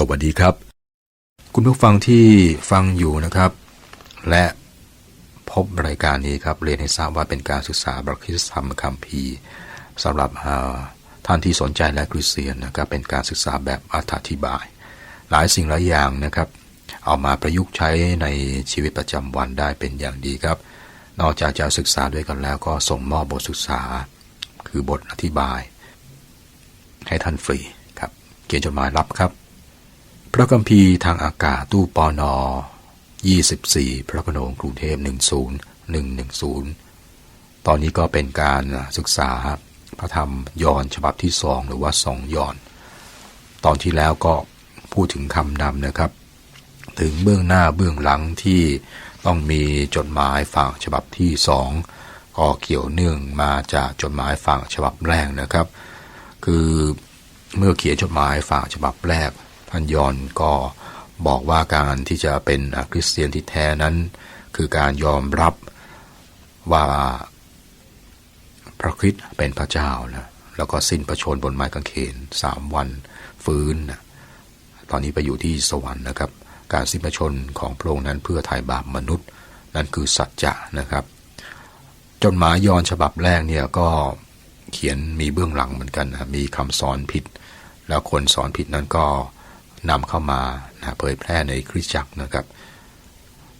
สวัสดีครับ คุณผู้ฟังที่ฟังอยู่นะครับ และพบรายการนี้ครับเรียนให้ทราบว่าเป็นการศึกษาบระคิสธรรมคัมภีร์สำหรับท่านที่สนใจและคริสเตียนนะครับเป็นการศึกษาแบบอธิบาย หลายสิ่งหลายอย่างนะครับ เอามาประยุกต์ใช้ในชีวิตประจำวันได้เป็นอย่างดีครับ นอกจากจะศึกษาด้วยกันแล้วก็ส่งมอบบทศึกษา คือบทอธิบาย ให้ท่านฟรีครับ เขียนจดหมายรับครับ พระคัมภีร์ทางอากาศตู้ปอนอ24 พระโขนงกรุงเทพ10110 ตอนนี้ก็เป็นการศึกษาพระธรรมยอนฉบับที่สองหรือว่าสองยอน ตอนที่แล้วก็พูดถึงคำนำนะครับ ถึงเบื้องหน้าเบื้องหลังที่ต้องมีจดหมายฝากฉบับที่สองก็เกี่ยวเนื่องมาจากจดหมายฝากฉบับแรกนะครับ คือเมื่อเขียนจดหมายฝากฉบับแรก ท่านยอนก็บอกว่าการที่จะเป็นคริสเตียนที่แท้นั้น คือการยอมรับว่าพระคริสต์เป็นพระเจ้านะแล้วก็สิ้นพระชนบนไม้กางเขนสามวันฟื้นนะตอนนี้ไปอยู่ที่สวรรค์นะครับ การสิ้นพระชนของพระองค์นั้นเพื่อไถ่บาปมนุษย์ นั่นคือสัจจะนะครับ จดหมายยอนฉบับแรกเนี่ยก็เขียนมีเบื้องหลังเหมือนกันนะมีคำสอนผิด แล้วคนสอนผิดนั้นก็ นำเข้ามานะเผยแพร่ในคริสตจักรนะครับ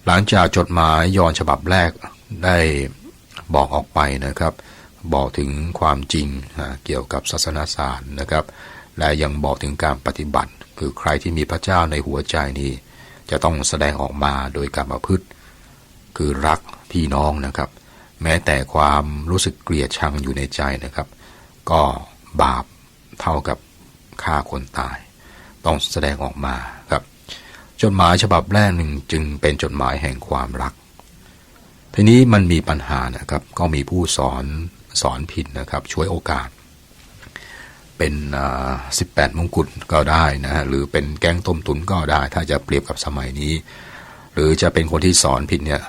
หลังจากจดหมายยอนฉบับแรกได้บอกออกไปนะครับ บอกถึงความจริงนะเกี่ยวกับศาสนาศาสตร์นะครับ และยังบอกถึงการปฏิบัติ คือใครที่มีพระเจ้าในหัวใจนี้ จะต้องแสดงออกมาโดยการประพฤติ คือรักพี่น้องนะครับ แม้แต่ความรู้สึกเกลียดชังอยู่ในใจนะครับ ก็บาปเท่ากับฆ่าคนตาย ต้องแสดงออกมาครับ จดหมายฉบับแรกหนึ่งจึงเป็นจดหมายแห่งความรัก ทีนี้มันมีปัญหานะครับ ก็มีผู้สอนสอนผิดนะครับช่วยโอกาส เป็นสิบแปดมงกุฎก็ได้นะฮะหรือเป็นแก๊งต้มตุนก็ได้ ถ้าจะเปรียบกับสมัยนี้ หรือจะเป็นคนที่สอนผิดเนี่ย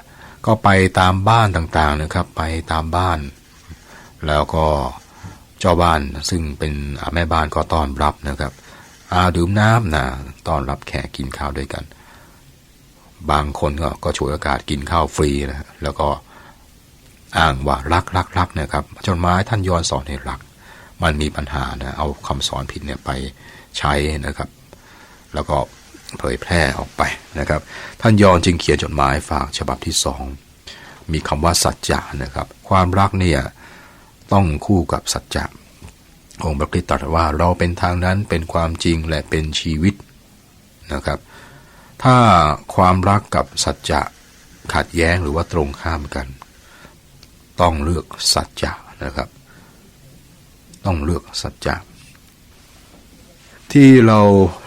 ก็ไปตามบ้านต่างๆนะครับ ไปตามบ้าน แล้วก็เจ้าบ้านซึ่งเป็นแม่บ้านก็ต้อนรับนะครับ อาดื่มน้ำนะต้อนรับแขกกินข้าวด้วยกัน บางคนก็ก็ฉวยโอกาสกินข้าวฟรีนะแล้วก็อ้างว่ารักรักรักนะครับจดหมายท่านย้อนสอนให้รัก มันมีปัญหานะเอาคำสอนผิดเนี่ยไปใช้นะครับ แล้วก็เผยแพร่ออกไปนะครับ ท่านยอนจึงเขียนจดหมายฝากฉบับที่สองมีคำว่าสัจจะนะครับ ความรักเนี่ยต้องคู่กับสัจจะ องค์พระคริสต์ตรัสว่าเราเป็นทางนั้นเป็นความจริงและเป็นชีวิตนะครับ ถ้าความรักกับสัจจะขัดแย้งหรือว่าตรงข้ามกัน ต้องเลือกสัจจะนะครับ ต้องเลือกสัจจะที่เรา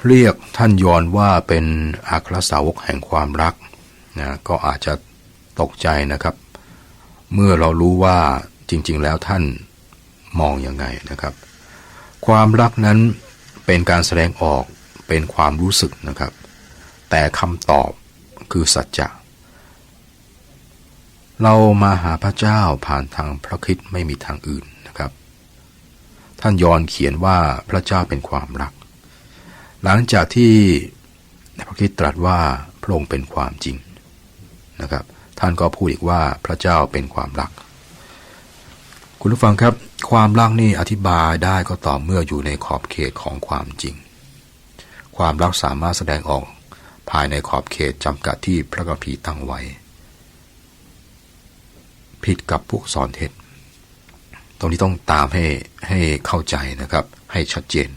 เรียกท่านยอนว่าเป็นอัครสาวกแห่งความรักนะก็อาจจะตกใจนะครับ เมื่อเรารู้ว่าจริง ๆ แล้วท่านมองอยังไงนะครับ ความรักนั้นเป็นการแสดงออกเป็นความรู้สึกนะครับ แต่คำตอบคือสัจจะ เรามาหาพระเจ้าผ่านทางพระคริสต์ไม่มีทางอื่นนะครับ ท่านยอนเขียนว่าพระเจ้าเป็นความรัก หลังจากที่พระคริสต์ตรัสว่าพระองค์เป็นความจริงนะครับ ท่านก็พูดอีกว่าพระเจ้าเป็นความรัก คุณผู้ฟังครับ ความรักนี่อธิบายได้ก็ต่อเมื่ออยู่ในขอบเขตของความจริง ความรักสามารถแสดงออกภายในขอบเขตจำกัดที่พระคัมภีตั้งไว้ ผิดกับพวกสอนเท็จ ตรงนี้ต้องตามให้ให้เข้าใจนะครับ ให้ชัดเจน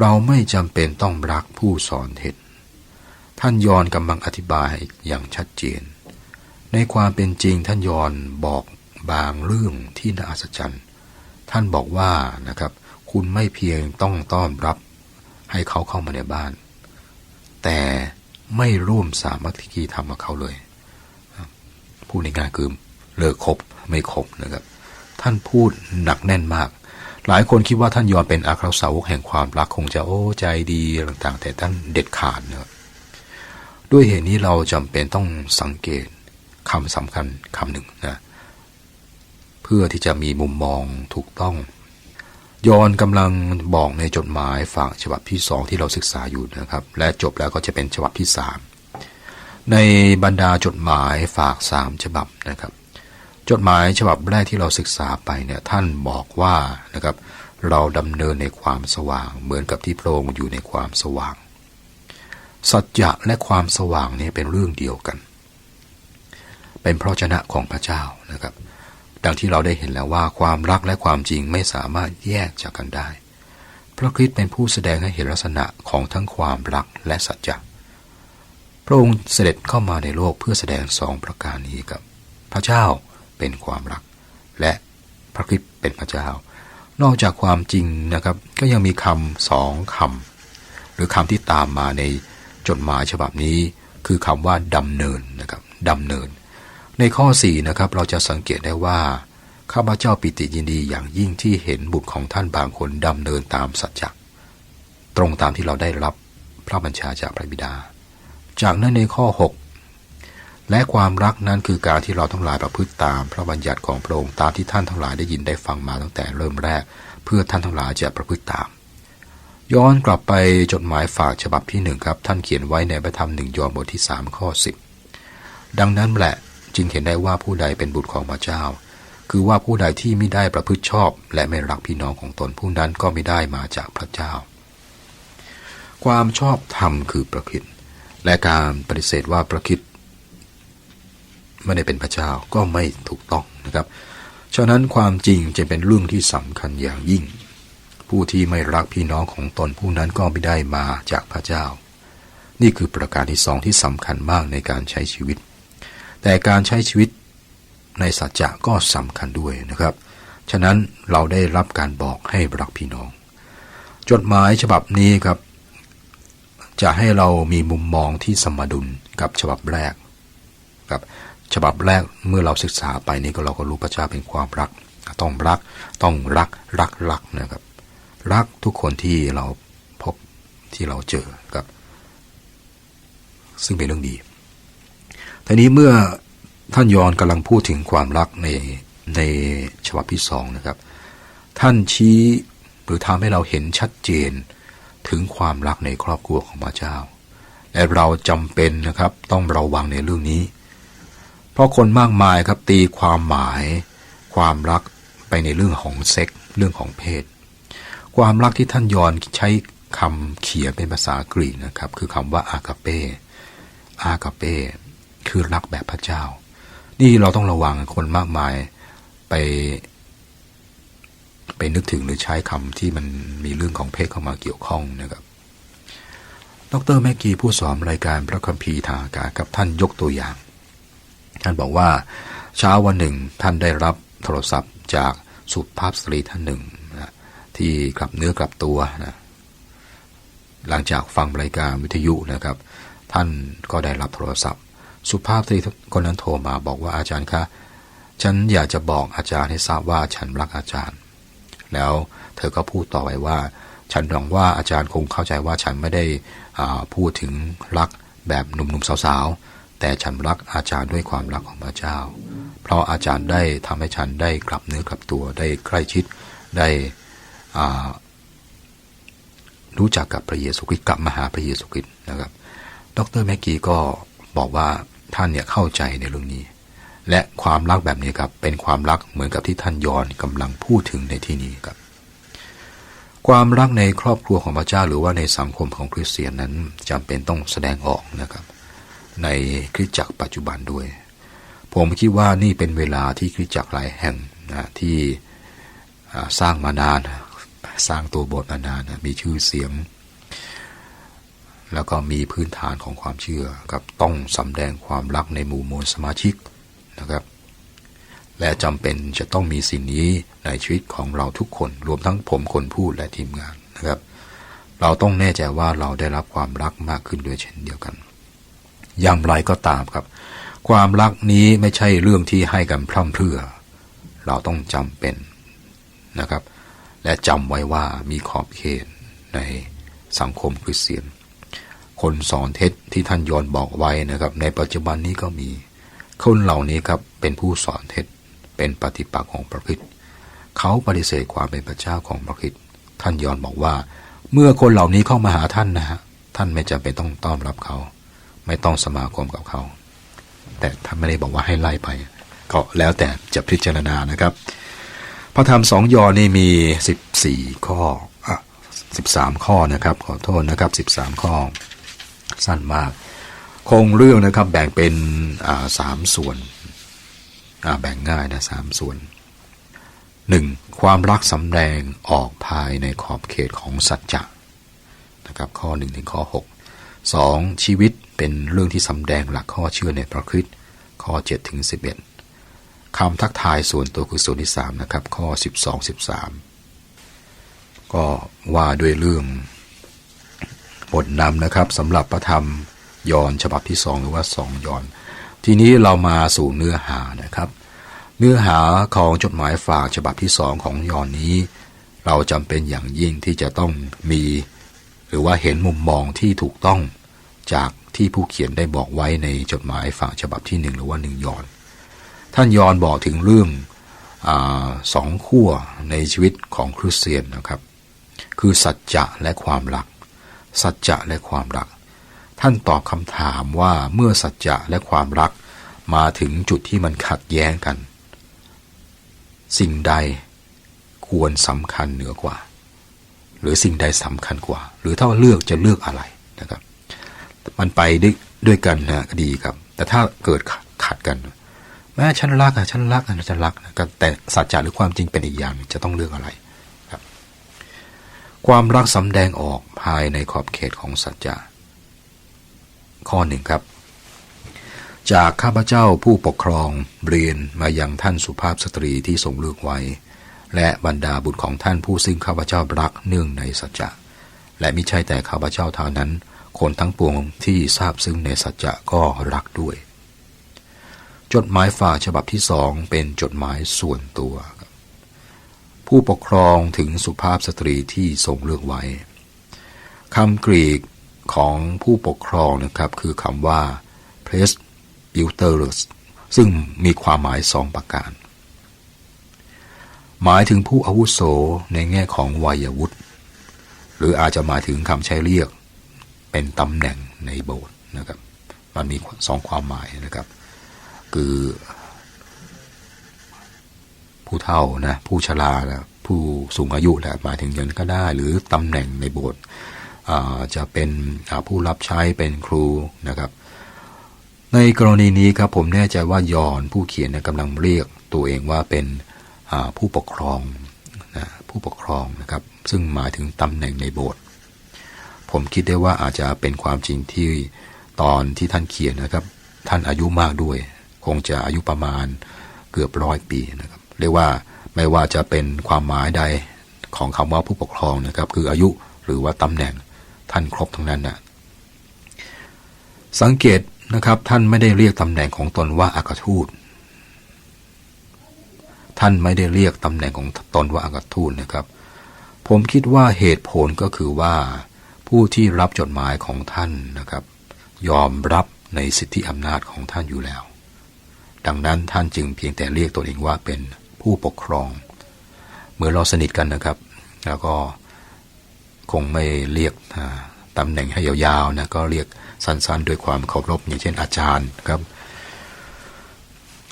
เราไม่จำเป็นต้องรักผู้สอนเท็จ ท่านยอนกำลังอธิบายอย่างชัดเจน ในความเป็นจริงท่านยอนบอกบางเรื่องที่น่าอัศจรรย์ ท่านบอกว่านะครับ คุณไม่เพียงต้องต้อนรับให้เขาเข้ามาในบ้าน แต่ไม่ร่วมสามัคคีธรรมกับเขาเลยพูดในงานคือเลิกคบไม่คบนะครับ ท่านพูดหนักแน่นมาก หลายคนคิดว่าท่านยอนเป็นอาคราสาวกแห่งความรักคงจะโอ้ใจดีต่างๆ แต่ท่านเด็ดขาดนะครับด้วยเหตุนี้เราจำเป็นต้องสังเกตคำสำคัญคำหนึ่งนะ เพื่อที่จะมีมุมมองถูกต้อง ยอนกำลังบอกในจดหมายฝากฉบับที่สองที่เราศึกษาอยู่นะครับ และจบแล้วก็จะเป็นฉบับที่สามในบรรดาจดหมายฝากสามฉบับนะครับ จดหมายฉบับแรกที่เราศึกษาไปเนี่ยท่านบอกว่านะครับเราดำเนินในความสว่าง เหมือนกับที่พระองค์อยู่ในความสว่าง สัจจะและความสว่างนี่เป็นเรื่องเดียวกัน เป็นพระชนะของพระเจ้านะครับ ดังที่เราได้เห็นแล้วว่าความรักและความจริงไม่สามารถแยกจากกันได้ พระคริสต์เป็นผู้แสดงให้เห็นลักษณะของทั้งความรักและสัจจะพระองค์เสด็จเข้ามาในโลกเพื่อแสดงสองประการนี้กับ พระเจ้าเป็นความรัก และพระคริสต์เป็นพระเจ้า นอกจากความจริงนะครับ ก็ยังมีคำสองคำหรือคำที่ตามมาในจดหมายฉบับนี้ คือคำว่าดำเนินนะครับดำเนิน ในข้อ4นะครับเราจะสังเกตได้ว่าข้าพเจ้าปิติยินดีอย่างยิ่งที่เห็นบุตรของท่านบางคนดำเนินตามสัจจะตรงตามที่เราได้รับพระบัญชาจากพระบิดา จากนั้นในข้อ 6 และความรักนั้นคือการที่เราทั้งหลายประพฤติตามพระบัญญัติของพระองค์ตามที่ท่านทั้งหลายได้ยินได้ฟังมาตั้งแต่เริ่มแรก เพื่อท่านทั้งหลายจะประพฤติตาม ย้อนกลับไปจดหมายฝากฉบับที่หนึ่งครับ ท่านเขียนไว้ในพระธรรมหนึ่งยอห์นบทที่สามข้อสิบดังนั้นแหละ จึงเห็นได้ว่าผู้ใดเป็นบุตรของพระเจ้า คือว่าผู้ใดที่ไม่ได้ประพฤติชอบ และไม่รักพี่น้องของตนผู้นั้นก็ไม่ได้มาจากพระเจ้า ความชอบธรรมคือประคิดและการปฏิเสธว่าประคิดไม่ได้เป็นพระเจ้าก็ไม่ถูกต้องนะครับฉะนั้นความจริงจะเป็นเรื่องที่สำคัญอย่างยิ่ง ผู้ที่ไม่รักพี่น้องของตนผู้นั้นก็ไม่ได้มาจากพระเจ้า นี่คือประการที่สองที่สำคัญมากในการใช้ชีวิต แต่การใช้ชีวิตในสัจจะก็สำคัญด้วยนะครับ ฉะนั้นเราได้รับการบอกให้รักพี่น้อง จดหมายฉบับนี้ครับ จะให้เรามีมุมมองที่สมดุลกับฉบับแรกครับฉบับแรกเมื่อเราศึกษาไปนี่ก็เราก็รู้พระเจ้าเป็นความรัก ต้องรักต้องรักรักรักนะครับ รักทุกคนที่เราพบที่เราเจอครับ ซึ่งเป็นเรื่องดี ทีนี้เมื่อท่านยอนกำลังพูดถึงความรักในในฉบับที่สองนะครับ ท่านชี้หรือทำให้เราเห็นชัดเจนถึงความรักในครอบครัวของพระเจ้า และเราจำเป็นนะครับต้องระวังในเรื่องนี้ เพราะคนมากมายครับตีความหมาย ความรักไปในเรื่องของเซ็กเรื่องของเพศ ความรักที่ท่านยอนใช้คำเขียนเป็นภาษากรีกนะครับ คือคำว่าอากาเปอากาเป คือรักแบบพระเจ้า นี่เราต้องระวังคนมากมายไปไปนึกถึงหรือใช้คำที่มันมีเรื่องของเพศเข้ามาเกี่ยวข้องนะครับ ดรแมกกี้ผู้สอนรายการพระคัมภีร์ทางอากาศกับท่านยกตัวอย่าง ท่านบอกว่าเช้าวันหนึ่งท่านได้รับโทรศัพท์จากสุภาพสตรีท่านหนึ่งนะที่กลับเนื้อกลับตัวนะหลังจากฟังรายการวิทยุนะครับ ท่านก็ได้รับโทรศัพท์ สุภาพสตรีคนนั้นโทรมาบอกว่าอาจารย์คะ ฉันอยากจะบอกอาจารย์ให้ทราบว่าฉันรักอาจารย์ แล้วเธอก็พูดต่อไปว่า ฉันหวังว่าอาจารย์คงเข้าใจว่าฉันไม่ได้พูดถึงรักแบบหนุ่มๆสาวๆ แต่ฉันรักอาจารย์ด้วยความรักของพระเจ้า เพราะอาจารย์ได้ทำให้ฉันได้กลับเนื้อกลับตัวได้ใกล้ชิดได้รู้จักกับพระเยซูคริสต์กลับมาหาพระเยซูคริสต์นะครับ ดรแมกกี้ก็บอกว่า ท่านเนี่ยเข้าใจในเรื่องนี้ และความรักแบบนี้ครับเป็นความรักเหมือนกับที่ท่านยอนกำลังพูดถึงในที่นี้ครับ ความรักในครอบครัวของพระเจ้าหรือว่าในสังคมของคริสเตียนนั้นจำเป็นต้องแสดงออกนะครับ ในคริสตจักรปัจจุบันด้วย ผมคิดว่านี่เป็นเวลาที่คริสตจักรหลายแห่งนะที่สร้างมานาน สร้างตัวบทมานานมีชื่อเสียง แล้วก็มีพื้นฐานของความเชื่อกับต้องสำแดงความรักในหมู่มวลสมาชิกนะครับ และจำเป็นจะต้องมีสิ่งนี้ในชีวิตของเราทุกคนรวมทั้งผมคนพูดและทีมงานนะครับ เราต้องแน่ใจว่าเราได้รับความรักมากขึ้นด้วยเช่นเดียวกันอย่างไรก็ตามครับ ความรักนี้ไม่ใช่เรื่องที่ให้กันพร่ำเพรื่อ เราต้องจำเป็นนะครับ และจำไว้ว่ามีขอบเขตในสังคมคริสเตียน คนสอนเท็จที่ท่านยอนบอกไว้นะครับ ในปัจจุบันนี้ก็มี คนเหล่านี้ครับเป็นผู้สอนเท็จเป็นปฏิปักษ์ของพระคิดเขาปฏิเสธความเป็นพระเจ้าของพระคริสต์ท่านยอนบอกว่า เมื่อคนเหล่านี้เข้ามาหาท่านนะฮะท่านไม่จำเป็นต้องต้อนรับเขา ไม่ต้องสมาคมกับเขา แต่ท่านไม่ได้บอกว่าให้ไล่ไป ก็แล้วแต่จะพิจารณานะครับ พระธรรมสองยอนี่มีสิบสี่ข้ออะสิบสามข้อนะครับ ขอโทษนะครับสิบสามข้อ สั้นมาก โครงเรื่องนะครับแบ่งเป็นสามส่วนแบ่งง่ายนะสามส่วนหนึ่งความรักสำแดงออกภายในขอบเขตของสัจจะนะครับข้อหนึ่งถึงข้อหกสองชีวิตเป็นเรื่องที่สำแดงหลักข้อเชื่อในพระคริสต์ข้อเจ็ดถึงสิบเอ็ดคำทักทายส่วนตัวคือส่วนที่สามนะครับข้อสิบสองสิบสามก็ว่าด้วยเรื่อง บทนำนะครับสำหรับพระธรรมยอนฉบับที่สองหรือว่าสองยอน ทีนี้เรามาสู่เนื้อหานะครับ เนื้อหาของจดหมายฝากฉบับที่สองของยอนนี้ เราจำเป็นอย่างยิ่งที่จะต้องมี หรือว่าเห็นมุมมองที่ถูกต้องจากที่ผู้เขียนได้บอกไว้ในจดหมายฝากฉบับที่หนึ่งหรือว่าหนึ่งยอน ท่านยอนบอกถึงเรื่องอสองขั้วในชีวิตของคริสเตียนนะครับ คือสัจจะและความรัก สัจจะและความรัก ท่านตอบคำถามว่าเมื่อสัจจะและความรักมาถึงจุดที่มันขัดแย้งกัน สิ่งใดควรสำคัญเหนือกว่า หรือสิ่งใดสำคัญกว่า หรือถ้าเลือกจะเลือกอะไรนะครับ มันไปด้วยด้วยกันนะดีครับ แต่ถ้าเกิดขัดกัน แม้ฉันรักอะฉันรักอะฉันรักนะแต่สัจจะหรือความจริงเป็นอีกอย่างจะต้องเลือกอะไร ความรักสำแดงออกภายในขอบเขตของสัจจะข้อหนึ่งครับ จากข้าพเจ้าผู้ปกครองเรียนมายังท่านสุภาพสตรีที่ทรงเลือกไว้ และบรรดาบุตรของท่านผู้ซึ่งข้าพเจ้ารักเนื่องในสัจจะและมิใช่แต่ข้าพเจ้าเท่านั้น คนทั้งปวงที่ทราบซึ่งในสัจจะก็รักด้วย จดหมายฝากฉบับที่สองเป็นจดหมายส่วนตัว ผู้ปกครองถึงสุภาพสตรีที่ทรงเลือกไว้คำกรีกของผู้ปกครองนะครับคือคำว่า p r e s b u t e r u s ซึ่งมีความหมายสองประการ หมายถึงผู้อาวุโสในแง่ของวัยวุฒิหรืออาจจะหมายถึงคำใช้เรียก เป็นตำแหน่งในโบสถ์นะครับ มันมีสองความหมายนะครับ คือ ผู้เฒ่านะผู้ชรานะผู้สูงอายุแหละหมายถึงอย่างนั้นก็ได้ หรือตำแหน่งในโบสถ์จะเป็นผู้รับใช้เป็นครูนะครับ ในกรณีนี้ครับผมแน่ใจว่ายอนผู้เขียนกำลังเรียกตัวเองว่าเป็นผู้ปกครองนะผู้ปกครองนะครับ ซึ่งหมายถึงตำแหน่งในโบสถ์ผมคิดได้ว่าอาจจะเป็นความจริงที่ตอนที่ท่านเขียนนะครับ ท่านอายุมากด้วย คงจะอายุประมาณเกือบร้อยปีนะครับ เรียกว่าไม่ว่าจะเป็นความหมายใดของคำว่าผู้ปกครองนะครับ คืออายุหรือว่าตำแหน่งท่านครบทั้งนั้นนะสังเกตนะครับท่านไม่ได้เรียกตำแหน่งของตนว่าอากาทูต ท่านไม่ได้เรียกตำแหน่งของตนว่าอากาทูตนะครับ ผมคิดว่าเหตุผลก็คือว่าผู้ที่รับจดหมายของท่านนะครับ ยอมรับในสิทธิอำนาจของท่านอยู่แล้ว ดังนั้นท่านจึงเพียงแต่เรียกตัวเองว่าเป็น ผู้ปกครอง เมื่อเราสนิทกันนะครับ แล้วก็คงไม่เรียกตำแหน่งให้ยาวๆนะก็เรียกสั้นๆ ด้วยความเคารพอย่างเช่นอาจารย์ครับ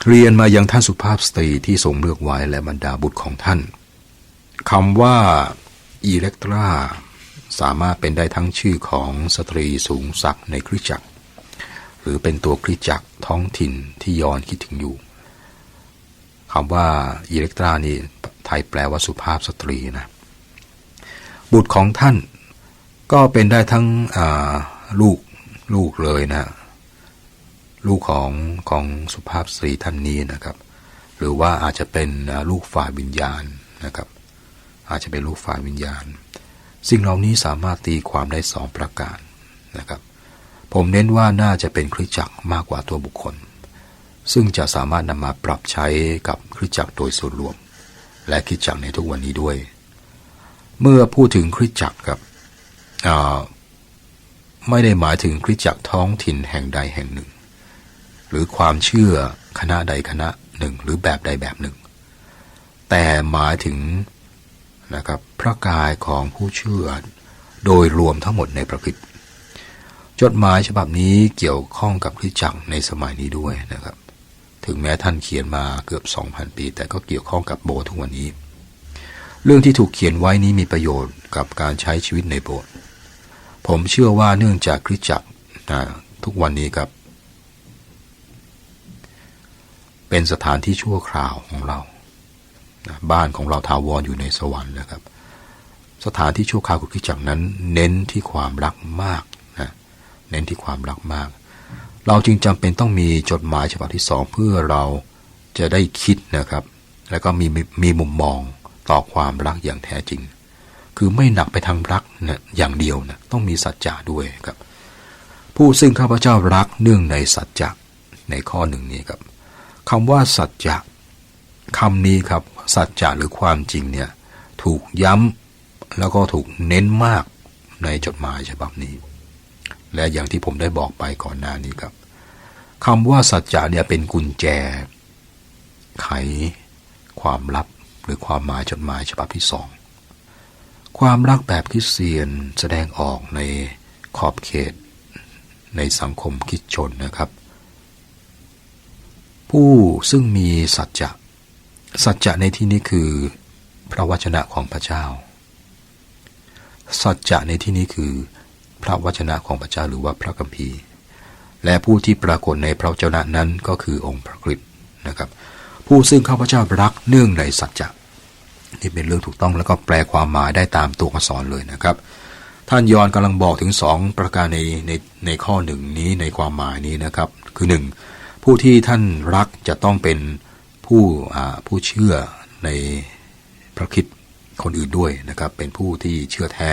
เรียนมายังท่านสุภาพสตรีที่ทรงเลือกไว้และบรรดาบุตรของท่านคำว่าอีเล็กตราสามารถเป็นได้ทั้งชื่อของสตรีสูงศักดิ์ในคริสตจักร หรือเป็นตัวคริสตจักรท้องถิ่นที่ยอนคิดถึงอยู่ คำว่าอีเล็กตรานี่ไทยแปลว่าสุภาพสตรีนะ บุตรของท่านก็เป็นได้ทั้งลูกลูกเลยนะ ลูกของของสุภาพสตรีท่านนี้นะครับ หรือว่าอาจจะเป็นลูกฝ่ายวิญญาณนะครับ อาจจะเป็นลูกฝ่ายวิญญาณ สิ่งเหล่านี้สามารถตีความได้สองประการนะครับ ผมเน้นว่าน่าจะเป็นคริสตจักรมากกว่าตัวบุคคล ซึ่งจะสามารถนำมาปรับใช้กับคริสตจักรโดยส่วนรวม และคริสตจักรในทุกวันนี้ด้วย เมื่อพูดถึงคริสตจักรครับไม่ได้หมายถึงคริสตจักรท้องถิ่นแห่งใดแห่งหนึ่ง หรือความเชื่อคณะใดคณะหนึ่ง หรือแบบใดแบบหนึ่ง แต่หมายถึงนะครับพระกายของผู้เชื่อโดยรวมทั้งหมดในพระคริสต์จดหมายฉบับนี้เกี่ยวข้องกับคริสตจักรในสมัยนี้ด้วยนะครับ ถึงแม้ท่านเขียนมาเกือบ 2,000 ปี แต่ก็เกี่ยวข้องกับโบสถ์ทุกวันนี้ เรื่องที่ถูกเขียนไว้นี้มีประโยชน์กับการใช้ชีวิตในโบสถ์ผมเชื่อว่าเนื่องจากคริสตจักรทุกวันนี้ครับ เป็นสถานที่ชั่วคราวของเรา บ้านของเราทาวรออยู่ในสวรรค์นะครับ สถานที่ชั่วคราวของคริสตจักรนั้น เน้นที่ความรักมากนะเน้นที่ความรักมาก เราจึงจำเป็นต้องมีจดหมายฉบับที่สองเพื่อเราจะได้คิดนะครับ แล้วก็มีมีมีมุมมองต่อความรักอย่างแท้จริง คือไม่หนักไปทางรักนะอย่างเดียวนะต้องมีสัจจะด้วยครับ ผู้ซึ่งข้าพเจ้ารักเนื่องในสัจจะในข้อหนึ่งนี้ครับคำว่าสัจจะคำนี้ครับสัจจะหรือความจริงเนี่ยถูกย้ำแล้วก็ถูกเน้นมากในจดหมายฉบับนี้ และอย่างที่ผมได้บอกไปก่อนหน้านี้ครับคำว่าสัจจะเนี่ยเป็นกุญแจ ไขความลับหรือความหมายจดหมายฉบับที่สอง ความรักแบบคริสเตียนแสดงออกในขอบเขต ในสังคมคริสชนนะครับ ผู้ซึ่งมีสัจจะ สัจจะในที่นี้คือ พระวจนะของพระเจ้า สัจจะในที่นี้คือ พระวจนะของพระเจ้าหรือว่าพระคัมภีร์ และผู้ที่ปรากฏในพระวจนะนั้นก็คือองค์พระคริสต์นะครับ ผู้ซึ่งข้าพเจ้ารักเนื่องในสัจจะนี่เป็นเรื่องถูกต้องแล้วก็แปลความหมายได้ตามตัวอักษรเลยนะครับ ท่านยอนกำลังบอกถึงสองประการในในในข้อหนึ่งนี้ในความหมายนี้นะครับ คือหนึ่งผู้ที่ท่านรักจะต้องเป็นผู้ผู้เชื่อในพระคิดคนอื่นด้วยนะครับ เป็นผู้ที่เชื่อแท้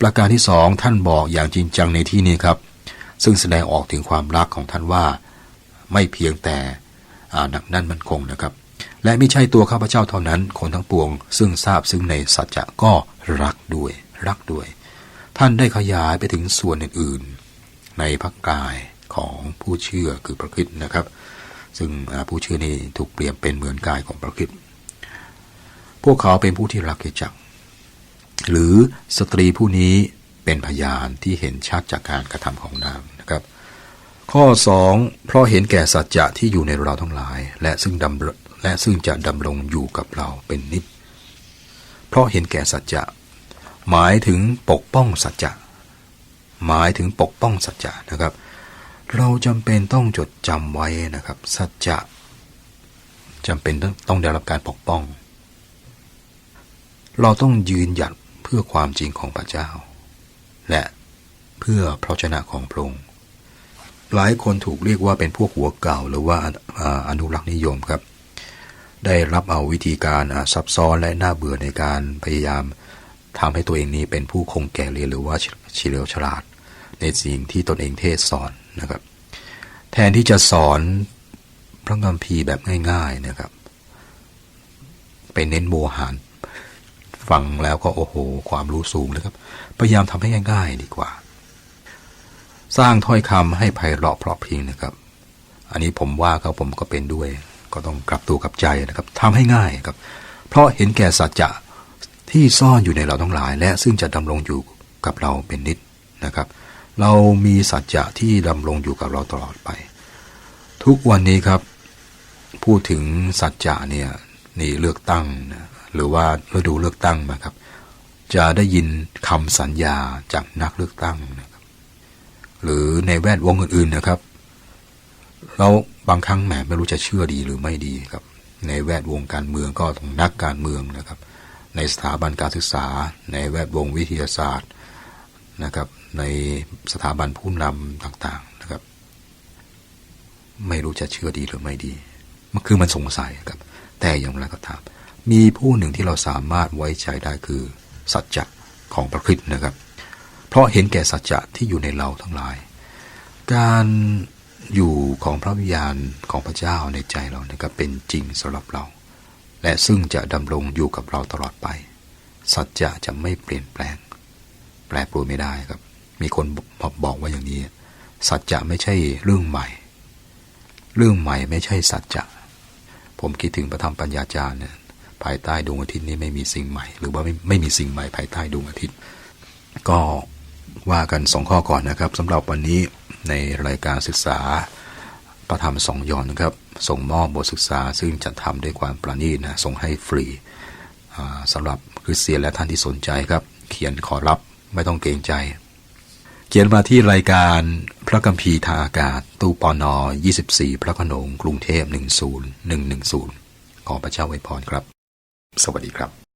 ประการที่สองท่านบอกอย่างจริงจังในที่นี้ครับ ซึ่งแสดงออกถึงความรักของท่านว่า ไม่เพียงแต่หนักแน่นมั่นคงนะครับ และไม่ใช่ตัวข้าพเจ้าเท่านั้นคนทั้งปวง ซึ่งทราบซึ่งในสัจจะก็รักด้วย รักด้วย ท่านได้ขยายไปถึงส่วนอื่นๆ ในพระกายของผู้เชื่อคือพระคริสต์นะครับ ซึ่งผู้เชื่อนี้ถูกเปรียบเป็นเหมือนกายของพระคริสต์พวกเขาเป็นผู้ที่รักเกจัก หรือสตรีผู้นี้เป็นพยานที่เห็นชัดจากการกระทำของนางนะครับ ข้อ 2 เพราะเห็นแก่สัจจะที่อยู่ในเราทั้งหลาย และซึ่งดำและซึ่งจะดำรงอยู่กับเราเป็นนิจเพราะเห็นแก่สัจจะหมายถึงปกป้องสัจจะหมายถึงปกป้องสัจจะนะครับ เราจำเป็นต้องจดจำไว้นะครับ สัจจะจำเป็นต้องต้องได้รับการปกป้อง เราต้องยืนหยัด พื่อความจริงของพระเจ้า และเพื่อพระชนะของพระองค์หลายคนถูกเรียกว่าเป็นพวกหัวเก่าหรือว่าอนุรักษ์นิยมครับ ได้รับเอาวิธีการซับซ้อนและน่าเบื่อในการพยายามทำให้ตัวเองนี้เป็นผู้คงแก่เรียนหรือว่าเฉลียวฉลาด ในสิ่งที่ตนเองเทศสอนนะครับ แทนที่จะสอนพระคัมภีร์แบบง่าย ๆนะครับ ไปเน้นโมหัน ฟังแล้วก็โอ้โห ความรู้สูงนะครับ พยายามทำให้ง่ายๆดีกว่า สร้างถ้อยคำให้ไพเราะเพราะพริงนะครับ อันนี้ผมว่าเขาผมก็เป็นด้วย ก็ต้องกลับตัวกลับใจนะครับทำให้ง่ายครับ เพราะเห็นแก่สัจจะที่ซ่อนอยู่ในเราทั้งหลาย และซึ่งจะดำรงอยู่กับเราเป็นนิดนะครับ เรามีสัจจะที่ดำรงอยู่กับเราตลอดไป ทุกวันนี้ครับ พูดถึงสัจจะเนี่ยนี่เลือกตั้งนะ หรือว่าฤดูเลือกตั้งมาครับ จะได้ยินคำสัญญาจากนักเลือกตั้งนะครับ หรือในแวดวงอื่นๆนะครับเราบางครั้งแหมไม่รู้จะเชื่อดีหรือไม่ดีครับ ในแวดวงการเมืองก็ต้องนักการเมืองนะครับ ในสถาบันการศึกษา ในแวดวงวิทยาศาสตร์นะครับ ในสถาบันผู้นำต่างๆนะครับ ไม่รู้จะเชื่อดีหรือไม่ดี มันคือมันสงสัยครับ แต่อย่างไรก็ตาม มีผู้หนึ่งที่เราสามารถไว้ใจได้คือสัจจะของพระคริสต์นะครับ เพราะเห็นแก่สัจจะที่อยู่ในเราทั้งหลาย การอยู่ของพระวิญญาณของพระเจ้าในใจเรานะครับเป็นจริงสำหรับเรา และซึ่งจะดำรงอยู่กับเราตลอดไป สัจจะจะไม่เปลี่ยนแปลง แปรปรวนไม่ได้ครับ มีคนบอกว่าอย่างนี้ สัจจะไม่ใช่เรื่องใหม่ เรื่องใหม่ไม่ใช่สัจจะผมคิดถึงพระธรรมปัญญาจารย์เนี่ย ภายใต้ดวงอาทิตย์นี้ไม่มีสิ่งใหม่ หรือว่าไม่ไม่มีสิ่งใหม่ภายใต้ดวงอาทิตย์ ก็ว่ากันสองข้อก่อนนะครับสำหรับวันนี้ในรายการศึกษาพระธรรมสองยอนนะครับ ส่งมอบบทศึกษา ซึ่งจัดทำด้วยความประณีตนะส่งให้ฟรีอ่าสำหรับคริสเตียนและท่านที่สนใจครับ เขียนขอรับไม่ต้องเกรงใจ เขียนมาที่รายการพระกัมพีทางอากาศ ตู้ปอนอ24 พระโขนงกรุงเทพ 10110 ขอพระเจ้าไว้พรครับ สวัสดีครับ